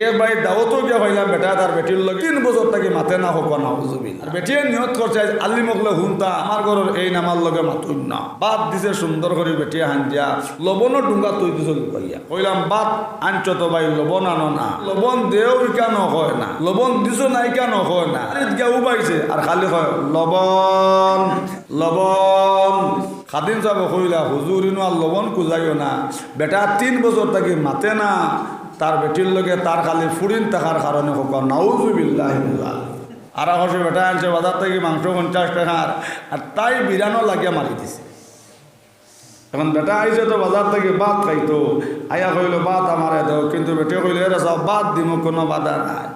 এর বাড়ি দাওয়াতও গিয়ে হইলাম বেটা তার বেটির লগে তিন বছর থাকি মাথে না হোক না হুজুবিল আর বেটিয়ে নিয়ত করছে আল্লি মকলে হুনতা আমার ঘরের এই নামার লগে মাতুন না। বাদ দিছে সুন্দর করে বেটিয়ে হাঞ্জিয়া লবণও ডুঙ্গা তুই দিছ লুকাইয়া কইলাম বাদ আনছ তো ভাই লবণ আনো না। লবণ দেও ইকা নকয় না। লবণ দিছ না, ইকা নকয় না। গিয়া উবাইছে আর খালি কয়, লবণ লবণ। খাদিন সাহেব কইলা হুজুর ইনো আর লবণ কুজাইও না। বেটা, তিন বছর থাকি মাতে না। তার বেটির লগে তার খালি ফুরিন থাকার কারণে হোক। নাউজুবিল্লাহ আর হসে বেটা আনছে বাজার থেকে মাংস পঞ্চাশ টাকার, আর তাই বিরানো লাগিয়া মারি দিছে। এখন বেটা আইছে তো বাজার থেকে বাদ খাইতো। আয়া কইলো বাদ আমারে দাও। কিন্তু বেটে কইলো, এরা সব বাদ দিব কোনো বাধা নাই।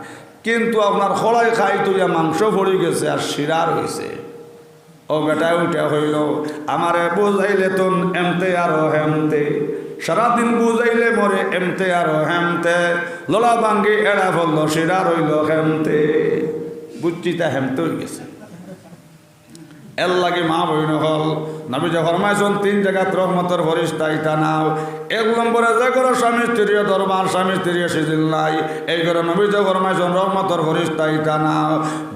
কিন্তু আপনার খড়াই খাই তুলিয়া মাংস পড়ে গেছে আর শিরার হয়েছে ও বেটা উঠে হইল আমারে বুঝাইলে তুন এমতে আরও হেমতে। সারাদিন বুঝাইলে মরে এমতে আর হেমতে। লোলা ভাঙ্গি এড়া ফলল সেরা রইল হেমতে। বুঝছি তা হেমতে হয়ে গেছে। এর লাগে মা বইন হল নবী যে ফরমাইছেন, তিন জায়গাত রহমতের ফরিস্তা ইটা নাও। এক নম্বরে যে করে স্বামী স্ত্রীয় দরবার, স্বামী স্ত্রী সিজিল নাই। এই করে নবী যে ফরমাইছেন, রহমতের ফরিস্তা ইটা নাও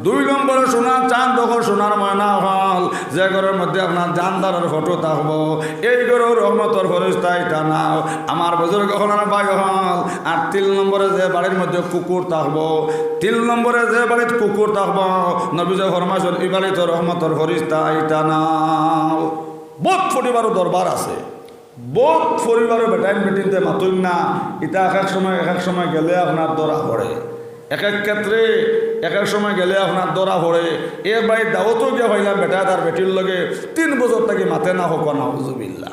দুই নম্বরে সোনার চাঁদ দখল সোনার ময়না হল। যে ঘরের মধ্যে আপনার জানদারের ফটো থাকব, এই ঘরেও রহমতের ফরিস্তা ইটা নাও আমার বুজুর্গ হলার ভাই হল। আর তিন নম্বরে যে বাড়ির মধ্যে কুকুর থাকব, তিন নম্বরে যে বাড়িতে কুকুর থাকব, নবী যে ফরমাইছেন এই বাড়িতে রহমতের ফরিস্তা ইটা নাও বহুত পরিবারও দরবার আছে। বহুত পরিবারও বেটাইন বেটিনতে মাতুন না এটা এক এক সময় এক এক সময় গেলে আপনার দরা পড়ে এক এক ক্ষেত্রে এক এক সময় গেলে আপনার দরা পড়ে এর বাড়ির দাওয়াতও গিয়ে হইলাম বেটা তার বেটির লগে তিন বছর থেকে মাতে না হোক না হুজুবিল্লা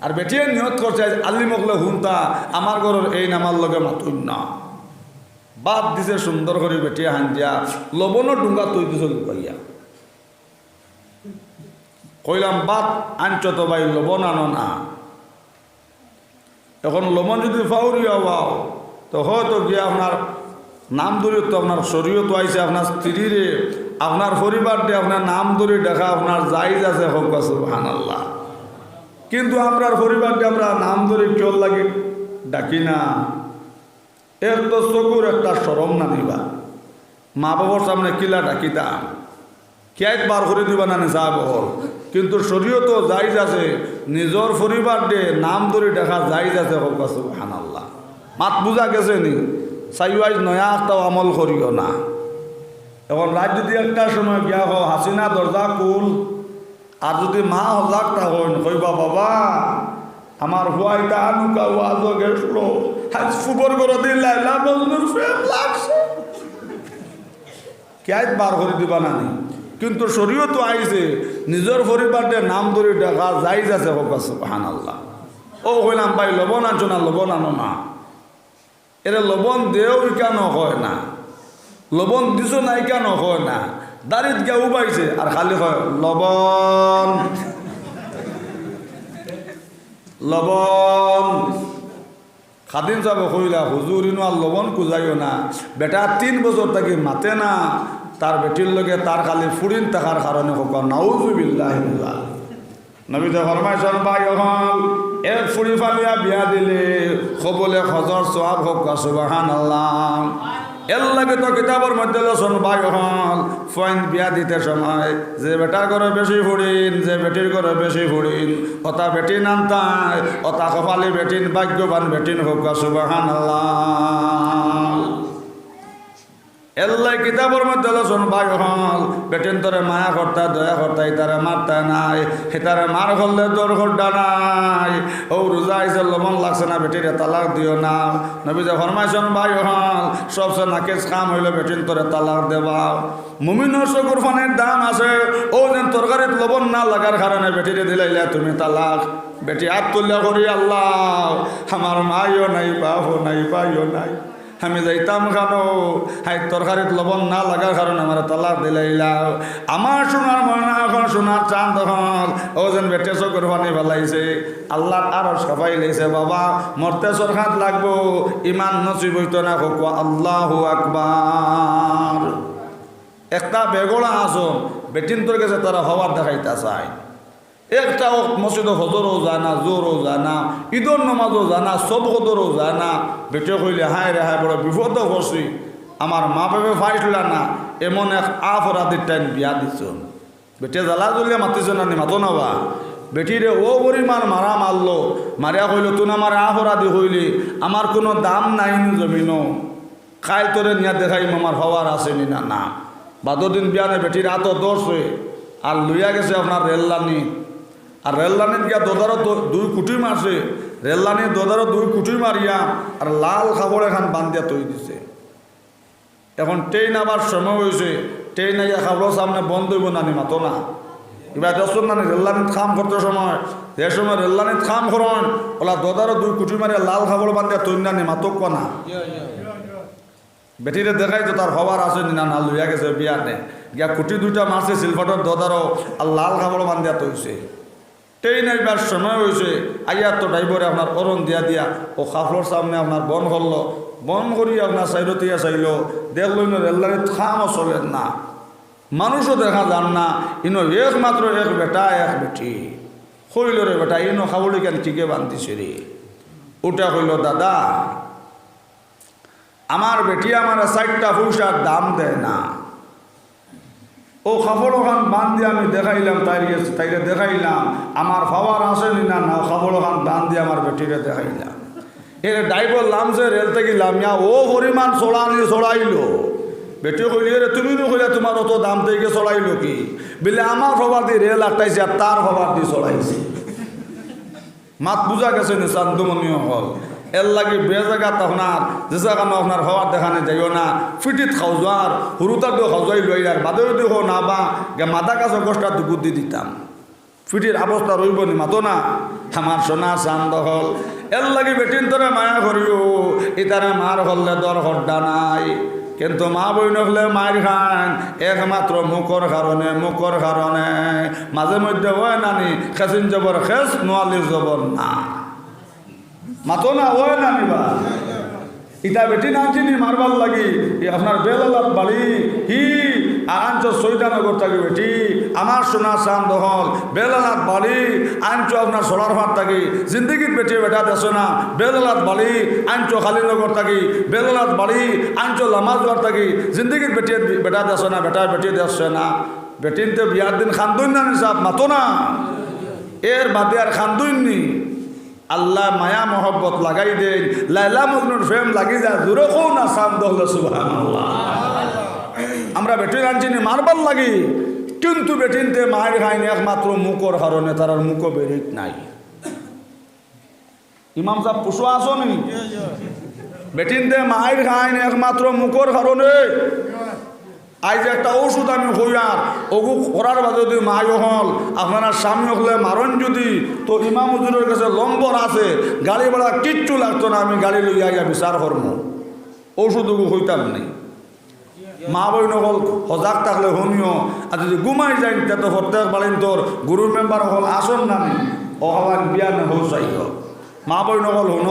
আর বেটিয়ে নিয়ত করছে আল্লি মকলে হুনতা আমার ঘরের এই নামার লগে মাতুন না। বাদ দিছে সুন্দর করে বেটিয়ে হাঞ্জিয়া লবণও ডুঙ্গা তুই দিছে লুকাইয়া কইলাম বাদ আনছ তো ভাই লবণ আনো না। এখন লবণ যদি ফাউরিয়া পাও তো হয়তো গিয়ে আপনার নাম ধরে তো আপনার শরীয়ত আইছে, আপনার স্ত্রীরে, আপনার পরিবার দিয়ে আপনার নাম ধরে দেখা আপনার জাইজ আছে, হোক আছে আল্লাহ কিন্তু আমরা পরিবারকে আমরা নাম ধরে চল লাগে ডাকি না। এর তো চকুর একটা সরম না নিবা মা বাবার সামনে কিলা ডাকিতাম। ক্যাত বার করে দিবা না নিশা বহল কিন্তু শরীয়ত জাইজ আছে, নিজর পরিবার দে নাম ধরে দেখা জাইজ আছে হোক আছে হানাল্লাহ মাত বুঝা গেছে নি? চাইওয়াইজ নয়া একটাও আমল করিও না। এখন রাত যদি একটা সময় গিয়া হো হাসিনা দরজা কুল আর যদি মা হজাকটা হইন কইবা বাবা, আমার হুয়াইটা আনুকা ওয়াজ গেছিল। আজ ফুবর করে প্রেম লাগছে। ক্যাত বার করে দিবা না নি? কিন্তু শরীয় তো আইছে, নিজের পরিবারটা নাম ধরে দেখা যাইজ আছে হোক হান আল্লাহ ও হইলাম ভাই, লবণ আনছো না, লবণ আনো না? এরা, লবণ দেও কেন হয় না? লবণ দিছ নাই কেন হয় না? দাঁড়িত গিয়া উবাইছে, আর খালি হয় লবণ। লবণ। খাদিন সাহেব কইলা, হুজুর, ইনো আর লবণ কুজাইও না। বেটা, তিন বছর থাকি মাতে না। তার বেটির লগে তার খালি ফুরিন থাকার কারণে হোক নাউজুবিল্লাহ নবীতে ফরমাইছন, ভাই হল এর ফুরি ফালিয়া বিয়া দিলে খবলে খজর সোয়াব হোক সুবাহান আল্লাহ এর লাগে তো কিতাবের মধ্যে লোসন ভাই হল ফয়েন বিয়া দিতে সময় যে বেটার করে বেশি ফুড়িন যে বেটির করে বেশি ফুড়িন অতা বেটি নামতায় অতা কপালি বেটিন, ভাগ্যবান বেটিন হোক সুবাহান আল্লাহ এল্লাই কিতাবের মধ্যে লোসন ভাই হল। বেটিন তোরে মায়া কর্তা দয়া কর্তা ইতারে মারতা নাই। হিতারে মার হলে তোর ঘরটা নাই। ও রোজা আইসে লবণ লাগছে না বেটিরে তালাক দিও না। নবী যে ফরমাইছন ভাই হল। সবসে নাকেশ কাম হইলে বেটিন তোরে তালাক দেবা। মুমিনের চকুর ফানের দাম আছে। ও যেন তরকারিত লবণ না লাগার কারণে বেটিরে দিলাইলে তুমি তালাক। বেটি তুল্লা করি আল্লাহ। আমার মাইও নাই বাপও নাই ভাইও নাই। আমি যাইতাম খানো হাই, তরকারিত লবণ না লাগার কারণে আমার তালাক দিলাইলাও আমার সোনার ময়না এখন সোনার চাঁদ এখন, ও যেন বেটে চকুর পানি ফেলাইছে আল্লাহ আরও সবাই লাইছে বাবা মরতে সরকার লাগবো। ইমান নসিব হইতো না হোক আল্লাহ আকবার একটা বেগড়া আসন বেটিন তোর কাছে তারা হওয়ার দেখাইতে চায় একটা মসজিদ হজরও জানা জোরও জানা ঈদর নমাজও জানা সব হদরও জানা বেটে কইলে হায় রে হায় বড় বিপদ করছি আমার মা বাপে ফাইসলা না, এমন এক আফরাদির টাইম বিয়া দিছ বেটে জ্বালা জ্বলিয়া মাতিছ না নি, মাতো নবা। বেটিরে ও পরিমাণ মারা মারলো মারিয়া কইল, তুন আমার আফরাদি হইলি আমার কোনো দাম নাই নি জমিনও খাই তোরে নিয়া দেখাই আমার হওয়ার আসেনি না না বাদর দিন বিয়ানে বেটির হাতও দোষ আর লইয়া গেছে আপনার রেললানি আর রেললানিত গিয়া দোদারও দুই কুটি মারছে। রেললানি দোদারও দুই কুটি মারিয়া আর লাল খাবড় এখান বান্ধিয়া তৈ দিছে। এখন ট্রেন আবার সময় হয়েছে ট্রেন আইয়া খাবড় সামনে বন্ধ হইব নানি, মাতো না। এবার দেখুন নানি রেললানিত খাম করতে সময়। যে সময় রেললানিত খাম করেন, ওলা দোদারও দুই কুটি মারিয়া লাল খাবড় বান্ধিয়া তৈ নানি মাতক না। বেটিরে দেখাই তো তার হবার আছে না না লইয়া গেছে বিয়াতে। গিয়া কুটি দুইটা মারছে সিলভাটার দদারও আর লাল কাপড় বান্ধিয়া তৈছে। ট্রেন আইবার সময় হয়েছে আইয়া তো ড্রাইভারে আপনার অরণ দিয়া দিয়া। ও খাফলোর সামনে আপনার বন করল বন করি আপনার সাইডতিয়া চাইল দেখল রেললারিত খামও চলেন না। মানুষও দেখা যান না। ইনো একমাত্র এক বেটা, এক বেটি। কইল রে বেটা, ইনো খাবলি কেন ঠিকে বান্ধিছে রে ওটা কইল দাদা আমার বেটি আমার চারটা পয়সার দাম দেয় না। ও খাবড় খান বান দিয়ে আমি দেখাইলাম তাই তাইকে দেখাইলাম। আমার খাবার আসেনি না না খাবড় খান বান দিয়ে আমার বেটিরে দেখাইলাম। এর ড্রাইভার লামছে রেল থেকে লামিয়া, ও পরিমাণ চড়ানি চড়াইলো বেটি কইলি রে তুমি কইলা তোমার অত দাম থেকে চড়াইলো কি? বলে, আমার খবর দিয়ে রেল আটটাইছে আর তার খবর দিয়ে চড়াইছে মাত বুঝা গেছে নি চান্দমনীয় হল এর লাগে বে জায়গা আপনার যে জায়গা আপনার হওয়ার দেখানে যাইও না। ফিটিত খাও যাওয়ার হুরুতার দিও খাও যাই লই আর বাদেও দিও না বা, গে মাদা কাছে দুপুর দি দিতাম। ফিটির অবস্থা রইব নি, মাতো না। আমার সোনা চান্দ হল। এর লাগে বেটিন তোরে মায়া করিও ইতারে মার হলে দর হড্ডা নাই। কিন্তু মা বই নকলে মায়ের খান একমাত্র মুখর কারণে মুখর কারণে মাঝে মধ্যে হয় নানি খেসিন জবর খেস নোয়ালি জবর না। মাতো না হয় নানি বা ইটা বেটি না চিনি মারবার লাগি আপনার বেলালাত বাড়ি হি আঞ্চ সৈদানগর থাকি বেটি, আমার সোনা চান দহল বেলালাত বাড়ি আঞ্চ আপনার সোলার ভাত থাকি, জিন্দগিত বেটি বেটা দেশ না বেলালাত বাড়ি আঞ্চ খালিনগর থাকি বেলালাত বাড়ি আঞ্চ লামাজগর থাকি, জিন্দগিত বেটি বেটা দেশ না বেটা বেটি দেশ না। বেটিনতে বিয়ার দিন খান্দুন না নিসাব মাতো না। এর বাদে আর খান্দুন নি। আল্লাহ মায়া মহব্বত লাগাই দেন। লাইলা মজনুর ফেম লাগি যায় দুরকম না সাম দহল সুবহান আমরা বেটির আনছিনি মারবার লাগি। কিন্তু বেটিনতে মায়ের খাইনি একমাত্র মুখর কারণে তার আর মুখও বেরিক নাই। ইমাম সাহেব পুষো আসো নি বেটিনতে মায়ের খাইনি একমাত্র মুখর কারণে আজ একটা ওষুধ আমি হইয়ার, ওগু করার বাদে যদি মাই হল, আপনারা স্বামী হলে মারণ যদি, তো ইমাম হুজুরের কাছে লম্বর আছে গাড়ি ভাড়া কিচ্ছু লাগতো না, আমি গাড়ি লইয়া গিয়া বিচার করব ওষুধ ওগু হইতাম নেই মা বই নকল সজাগ থাকলে শুনিও আর যদি ঘুমাই যাই তে প্রত্যেক বালিন তোর গুরুর মেম্বার হল আসন নানি অহবান বিয়া নহল চাই মা বই নকল শুন